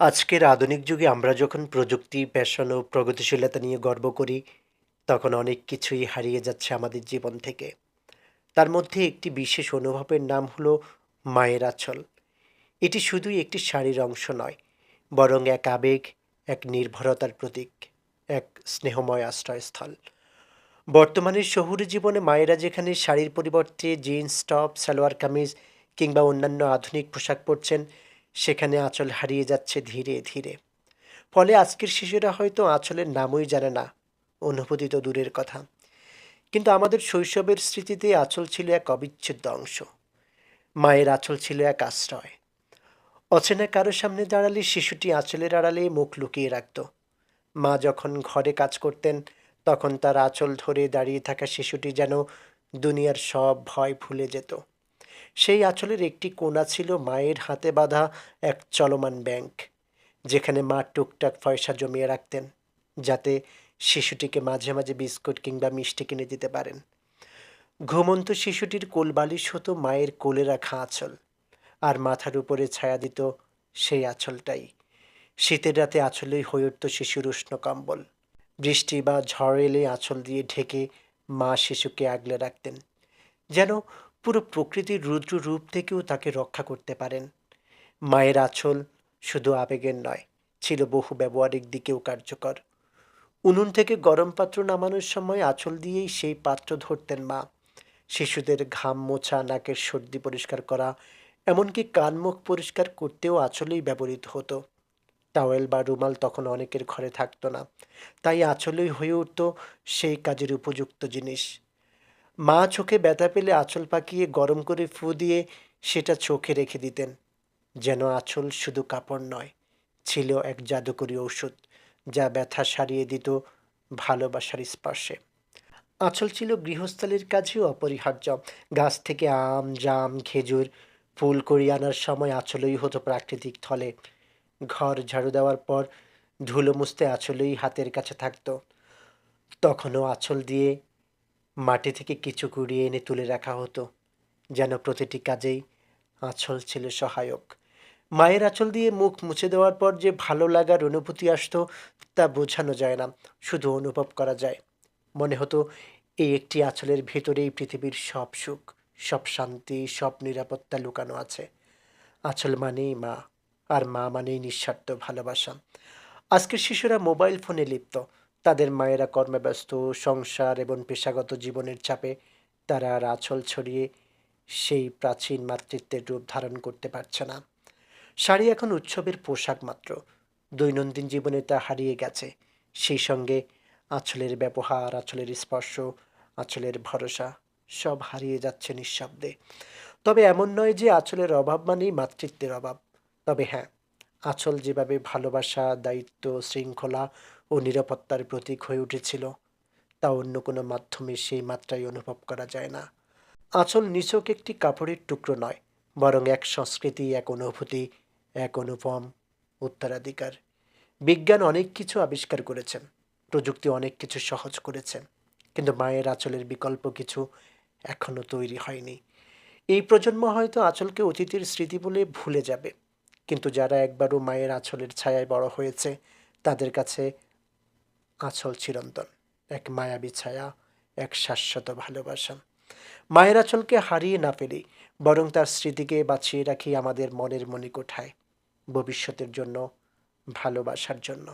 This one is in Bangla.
আজকের আধুনিক যুগে আমরা যখন প্রযুক্তি, ফ্যাশন ও প্রগতিশীলতা নিয়ে গর্ব করি, তখন অনেক কিছুই হারিয়ে যাচ্ছে আমাদের জীবন থেকে। তার মধ্যে একটি বিশেষ অনুভবের নাম হলো মায়ের আঁচল। এটি শুধুই একটি শাড়ির অংশ নয়, বরং এক আবেগ, এক নির্ভরতার প্রতীক, এক স্নেহময় আশ্রয়স্থল। বর্তমানে শহুরে জীবনে মায়েরা যেখানে শাড়ির পরিবর্তে জিন্স টপ সালোয়ার কামিজ কিংবা অন্যান্য আধুনিক পোশাক পরছেন সেখানে আঁচল হারিয়ে যাচ্ছে ধীরে ধীরে। ফলে আজকের শিশুরা হয়তো আঁচলের নামই জানে না, অনুভূতি তো দূরের কথা। কিন্তু আমাদের শৈশবের স্মৃতিতে আঁচল ছিল এক অবিচ্ছেদ্য অংশ। মায়ের আঁচল ছিল এক আশ্রয়। অচেনা কারও সামনে দাঁড়ালে শিশুটি আঁচলের আড়ালে মুখ লুকিয়ে রাখত। মা যখন ঘরে কাজ করতেন, তখন তার আঁচল ধরে দাঁড়িয়ে থাকা শিশুটি যেন দুনিয়ার সব ভয় ভুলে যেত। সেই আঁচলের একটি কোণা ছিল মায়ের হাতে বাঁধা এক চলমান ব্যাংক, যেখানে মা টুকটাক পয়সা জমিয়ে রাখতেন, যাতে শিশুটিকে মাঝে মাঝে বিস্কুট কিংবা মিষ্টি কিনে দিতে পারেন। ঘুমন্ত শিশুটির কোলবালিশ হতো মায়ের কোলে রাখা আঁচল, আর মাথার উপরে ছায়া দিত সেই আঁচলটাই। শীতের রাতে আঁচলেই হয়ে উঠত শিশুর উষ্ণ কম্বল। বৃষ্টি বা ঝড় এলে আঁচল দিয়ে ঢেকে মা শিশুকে আগলে রাখতেন, যেন পুরো প্রকৃতির রুদ্র রূপ থেকেও তাকে রক্ষা করতে পারেন। মায়ের আঁচল শুধু আবেগের নয়, ছিল বহু ব্যবহারিক দিকেও কার্যকর। উনুন থেকে গরম পাত্র নামানোর সময় আঁচল দিয়েই সেই পাত্র ধরতেন মা। শিশুদের ঘাম মোছা, নাকের সর্দি পরিষ্কার করা, এমনকি কান মুখ পরিষ্কার করতেও আঁচলেই ব্যবহৃত হতো। টাওয়েল বা রুমাল তখন অনেকের ঘরে থাকতো না, তাই আঁচলেই হয়ে উঠত সেই কাজের উপযুক্ত জিনিস। মা চোখে ব্যথা পেলে আঁচল পাকিয়ে গরম করে ফু দিয়ে সেটা চোখে রেখে দিতেন। যেন আঁচল শুধু কাপড় নয়, ছিল এক জাদুকরী ঔষধ, যা ব্যথা সারিয়ে দিত ভালোবাসার স্পর্শে। আঁচল ছিল গৃহস্থলীর কাজেও অপরিহার্য। গাছ থেকে আম, জাম, খেজুর, ফুল করিয়ে আনার সময় আঁচলই হতো প্রাকৃতিক থলে। ঘর ঝাড়ু দেওয়ার পর ধুলো মুছতে আঁচলেই হাতের কাছে থাকতো। তখনও আঁচল দিয়ে মাটি থেকে কিছু কুড়িয়ে এনে তুলে রাখা হতো, যেন প্রতিটি কাজেই আঁচল ছিল সহায়ক। মায়ের আঁচল দিয়ে মুখ মুছে দেওয়ার পর যে ভালো লাগার অনুভূতি আসতো, তা বোঝানো যায় না, শুধু অনুভব করা যায়। মনে হতো, এই একটি আঁচলের ভেতরেই পৃথিবীর সব সুখ, সব শান্তি, সব নিরাপত্তা লুকানো আছে। আঁচল মানেই মা, আর মা মানেই নিঃস্বার্থ ভালোবাসা। আজকের শিশুরা মোবাইল ফোনে লিপ্ত তাদের মায়েরা কর্মব্যস্ত, সংসার এবং পেশাগত জীবনের চাপে তারা আর আঁচল ছড়িয়ে সেই প্রাচীন মাতৃত্বের রূপ ধারণ করতে পারছে না। শাড়ি এখন উৎসবের পোশাক মাত্র। দৈনন্দিন জীবনে তা হারিয়ে গেছে। সেই সঙ্গে আঁচলের ব্যবহার, আঁচলের স্পর্শ, আঁচলের ভরসা সব হারিয়ে যাচ্ছে নিঃশব্দে। তবে এমন নয় যে আঁচলের অভাব মানেই মাতৃত্বের অভাব। তবে হ্যাঁ আঁচল যেভাবে ভালোবাসা, দায়িত্ব, শৃঙ্খলা ও নিরাপত্তার প্রতীক হয়ে উঠেছিল, তা অন্য কোনো মাধ্যমে সেই মাত্রায় অনুভব করা যায় না। আঁচল নিছক একটি কাপড়ের টুকরো নয়, বরং এক সংস্কৃতি, এক অনুভূতি, এক অনুপম উত্তরাধিকার। বিজ্ঞান অনেক কিছু আবিষ্কার করেছেন, প্রযুক্তি অনেক কিছু সহজ করেছেন কিন্তু মায়ের আঁচলের বিকল্প কিছু এখনও তৈরি হয়নি। এই প্রজন্ম হয়তো আঁচলকে অতীতের স্মৃতি বলে ভুলে যাবে। কিন্তু যারা একবারও মায়ের আঁচলের ছায়ায় বড় হয়েছে, তাদের কাছে আঁচল চিরন্তন, এক মায়াবী ছায়া, এক শাশ্বত ভালোবাসা। মায়ের আঁচলকে হারিয়ে না পেলে বরং তার স্মৃতিকে বাঁচিয়ে রাখি আমাদের মনের মনিকোঠায় ভবিষ্যতের জন্য, ভালোবাসার জন্য।